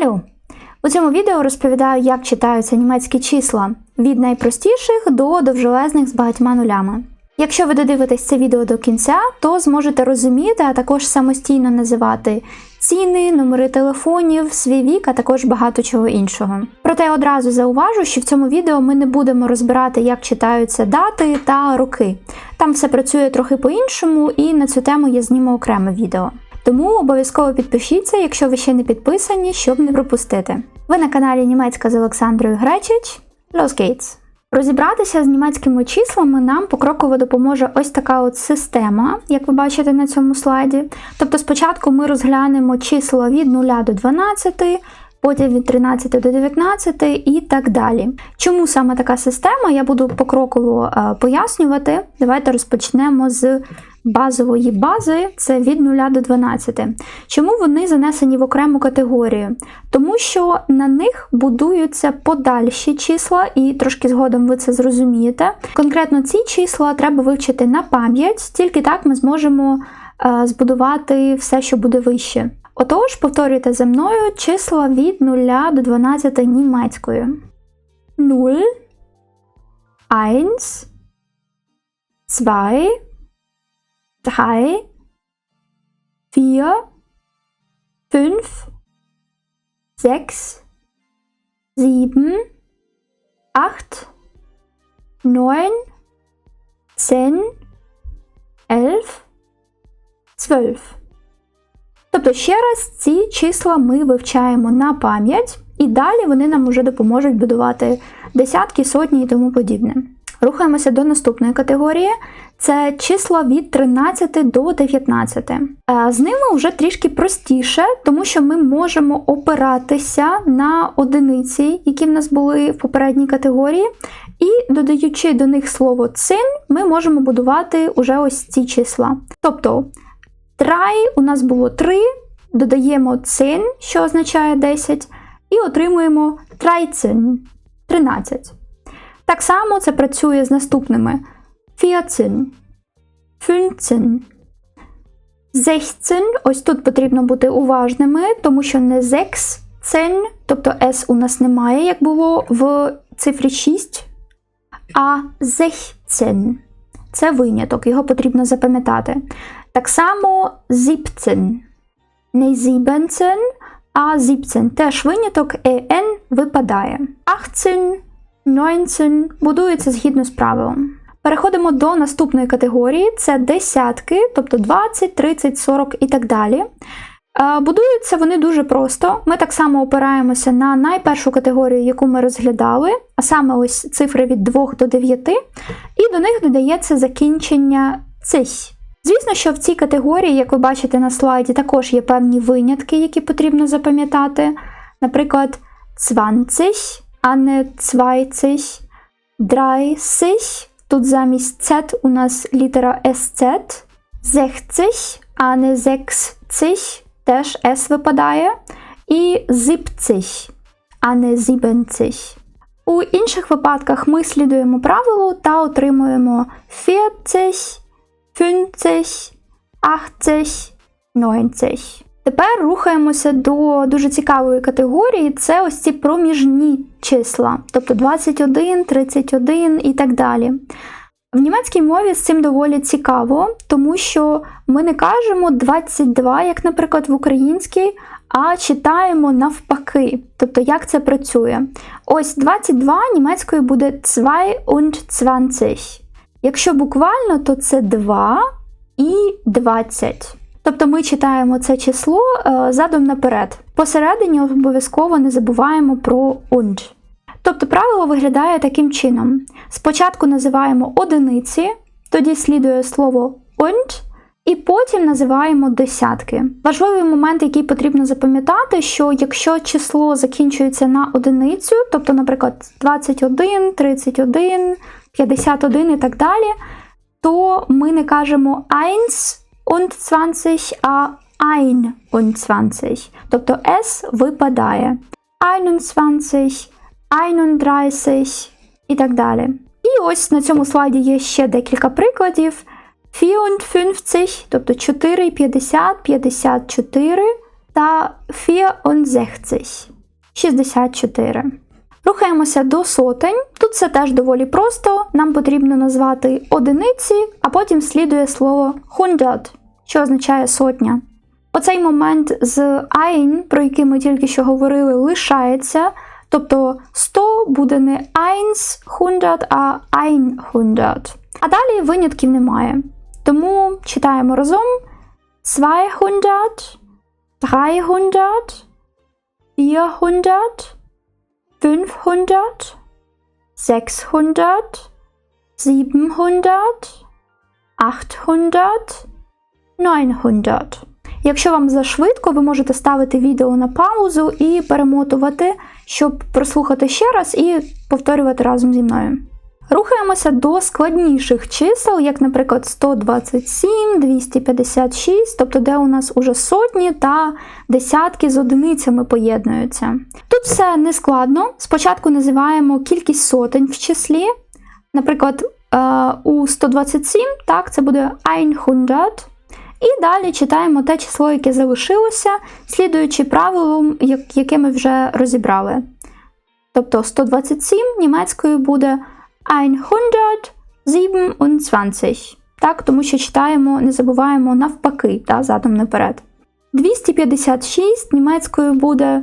Алло! У цьому відео розповідаю, як читаються німецькі числа від найпростіших до довжелезних з багатьма нулями. Якщо ви додивитесь це відео до кінця, то зможете розуміти, а також самостійно називати ціни, номери телефонів, свій вік, а також багато чого іншого. Проте одразу зауважу, що в цьому відео ми не будемо розбирати, як читаються дати та роки. Там все працює трохи по-іншому, і на цю тему я зніму окреме відео. Тому обов'язково підпишіться, якщо ви ще не підписані, щоб не пропустити. Ви на каналі Німецька з Олександрою Гречич. Los geht's! Розібратися з німецькими числами нам покроково допоможе ось така от система, як ви бачите на цьому слайді. Тобто спочатку ми розглянемо числа від 0 до 12, потім від 13 до 19 і так далі. Чому саме така система, я буду покроково е, пояснювати. Давайте розпочнемо з базової бази, це від 0 до 12. Чому вони занесені в окрему категорію? Тому що на них будуються подальші числа, і трошки згодом ви це зрозумієте. Конкретно ці числа треба вивчити на пам'ять, тільки так ми зможемо е, збудувати все, що буде вище. Отож, повторюйте за мною числа від 0 до 12 німецькою. 0, 1, 2, 3, 4, 5, 6, 7, 8, 9, 10, 11, 12. Тобто, ще раз ці числа ми вивчаємо на пам'ять, і далі вони нам вже допоможуть будувати десятки, сотні і тому подібне. Рухаємося до наступної категорії. Це числа від 13 до 19. Е, З ними вже трішки простіше, тому що ми можемо опиратися на одиниці, які в нас були в попередній категорії, і додаючи до них слово цин, ми можемо будувати уже ось ці числа. Тобто трай у нас було 3, додаємо цин, що означає 10, і отримуємо трайцин 13. Так само це працює з наступними 14, 15, 16. Ось тут потрібно бути уважними, тому що не 6, тобто S у нас немає, як було в цифрі 6, а 16. Це виняток, його потрібно запам'ятати. Так само 17. Не 17, а 17. Теж виняток EN випадає. 18, 19 будується згідно з правилом. Переходимо до наступної категорії: це десятки, тобто 20, 30, 40 і так далі. Е, Будуються вони дуже просто. Ми так само опираємося на найпершу категорію, яку ми розглядали, а саме ось цифри від 2 до 9, і до них додається закінчення цих. Звісно, що в цій категорії, як ви бачите на слайді, також є певні винятки, які потрібно запам'ятати. Наприклад, 20, а не 20, 30, тут замість Z у нас літера SZ, 60, а не 60, теж S випадає, і 70, а не 70. У інших випадках ми слідуємо правилу та отримуємо 40, 50, 80, 90. Тепер рухаємося до дуже цікавої категорії це ось ці проміжні числа, тобто 21, 31 і так далі. В німецькій мові з цим доволі цікаво, тому що ми не кажемо 22, як, наприклад, в українській, а читаємо навпаки. Тобто, як це працює? Ось 22 німецькою буде 22. Якщо буквально, то це 2 і 20. Тобто ми читаємо це число е, задом наперед. Посередині обов'язково не забуваємо про und. Тобто правило виглядає таким чином: спочатку називаємо одиниці, тоді слідує слово und, і потім називаємо десятки. Важливий момент, який потрібно запам'ятати, що якщо число закінчується на одиницю, тобто, наприклад, 21, 31, 51 і так далі, то ми не кажемо 1 und 20, а 21. Тобто S випадає. 21, 31 і так далі. І ось на цьому слайді є ще декілька прикладів. 54, тобто 4, 50, 54, та 64. 64. Рухаємося до сотень. Тут все теж доволі просто. Нам потрібно назвати одиниці, а потім слідує слово «hundert», що означає сотня. Оцей момент з ein, про який ми тільки що говорили, лишається. Тобто 100 буде не 100, а 100. А далі винятків немає. Тому читаємо разом 200, 300, 400, 500, 600, 700, 800, 900. Якщо вам зашвидко, ви можете ставити відео на паузу і перемотувати, щоб прослухати ще раз і повторювати разом зі мною. Рухаємося до складніших чисел, як, наприклад, 127, 256, тобто де у нас уже сотні та десятки з одиницями поєднуються. Тут все не складно. Спочатку називаємо кількість сотень в числі. Наприклад, е, у 127, так, це буде 100. І далі читаємо те число, яке залишилося, слідуючи правилам, яке ми вже розібрали. Тобто 127 німецькою буде 127. Так, тому що читаємо, не забуваємо навпаки, та, задом наперед. 256 німецькою буде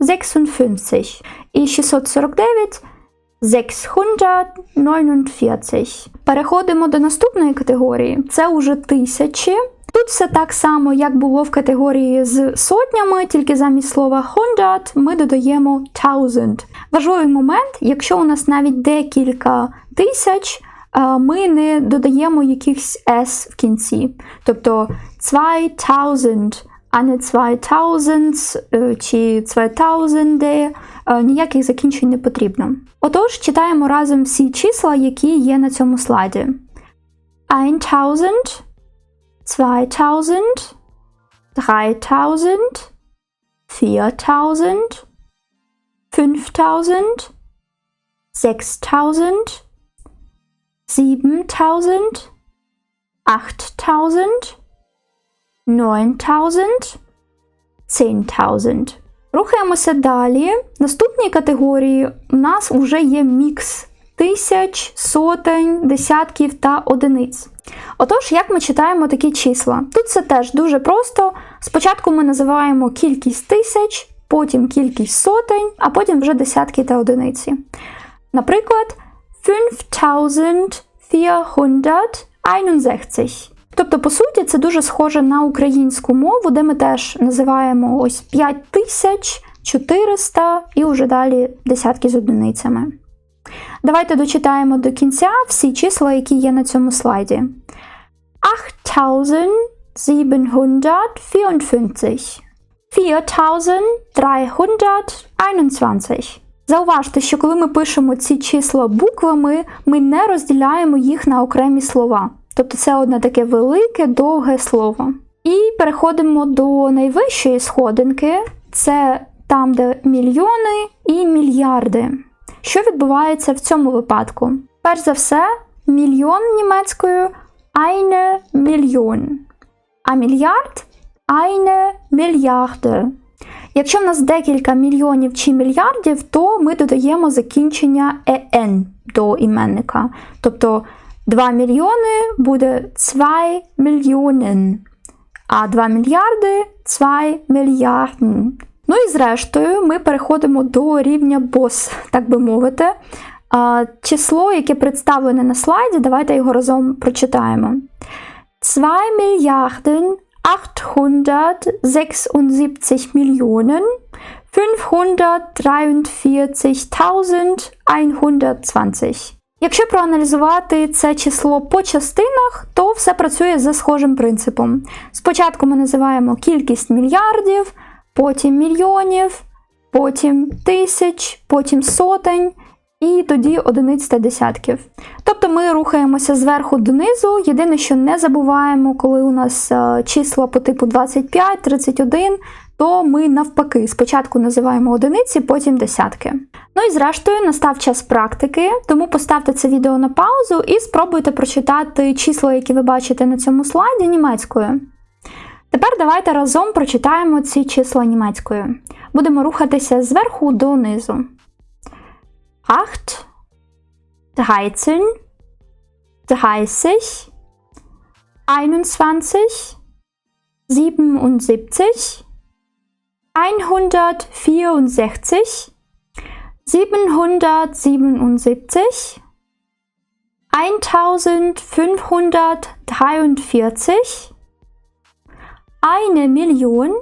256 і 649 649. Переходимо до наступної категорії. Це уже тисячі. Тут все так само, як було в категорії з сотнями, тільки замість слова hundred ми додаємо thousand. Важливий момент, якщо у нас навіть декілька тисяч, ми не додаємо якихось s в кінці. Тобто 2000, а не 2000 е, чи 2000, е, ніяких закінчень не потрібно. Отож, читаємо разом всі числа, які є на цьому слайді. 1000, 2000, 3000, 4000, 5000, 6000, 7000, 8000, 9000, 10000. Рухаємося далі. В наступній категорії у нас вже є мікс тисяч, сотень, десятків та одиниць. Отож, як ми читаємо такі числа? Тут це теж дуже просто. Спочатку ми називаємо кількість тисяч, потім кількість сотень, а потім вже десятки та одиниці. Наприклад, 5461. Тобто, по суті, це дуже схоже на українську мову, де ми теж називаємо ось 5400 і вже далі десятки з одиницями. Давайте дочитаємо до кінця всі числа, які є на цьому слайді. 8754. 4321. Зауважте, що коли ми пишемо ці числа буквами, ми не розділяємо їх на окремі слова. Тобто це одне таке велике, довге слово. І переходимо до найвищої сходинки. Це там, де мільйони і мільярди. Що відбувається в цьому випадку? Перш за все, мільйон німецькою eine Million, а мільярд eine Milliarde. Якщо в нас декілька мільйонів чи мільярдів, то ми додаємо закінчення en до іменника. Тобто 2 мільйони буде 2 мільйонен, а 2 мільярди 2 мільярден. Ну і зрештою, ми переходимо до рівня бос, так би мовити. Число, яке представлене на слайді, давайте його разом прочитаємо. 2 мільярден 876 мільйонен 543.120. Якщо проаналізувати це число по частинах, то все працює за схожим принципом. Спочатку ми називаємо кількість мільярдів, потім мільйонів, потім тисяч, потім сотень і тоді одиниць та десятків. Тобто ми рухаємося зверху донизу. Єдине, що не забуваємо, коли у нас е, числа по типу 25, 31, то ми навпаки спочатку називаємо одиниці, потім десятки. Ну і зрештою настав час практики, тому поставте це відео на паузу і спробуйте прочитати числа, які ви бачите на цьому слайді німецькою. Тепер давайте разом прочитаємо ці числа німецькою. Будемо рухатися зверху донизу. 8, 13, 30, 21, 77, 164, 777, 1543, eine Million,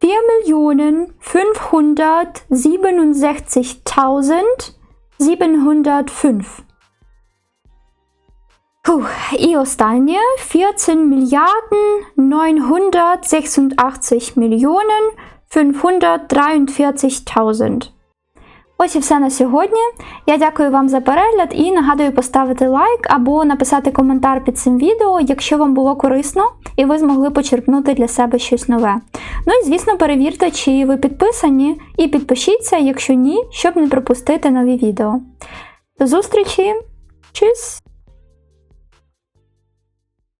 vier Millionen fünfhundertsiebenundsechzigtausendsiebenhundertfünf. Puh, і останнє 14 мільярден 986 мільйонен 543.000. Ось і все на сьогодні. Я дякую вам за перегляд і нагадую поставити лайк або написати коментар під цим відео, якщо вам було корисно і ви змогли почерпнути для себе щось нове. Ну і звісно, перевірте, чи ви підписані, і підпишіться, якщо ні, щоб не пропустити нові відео. До зустрічі! Тschüss!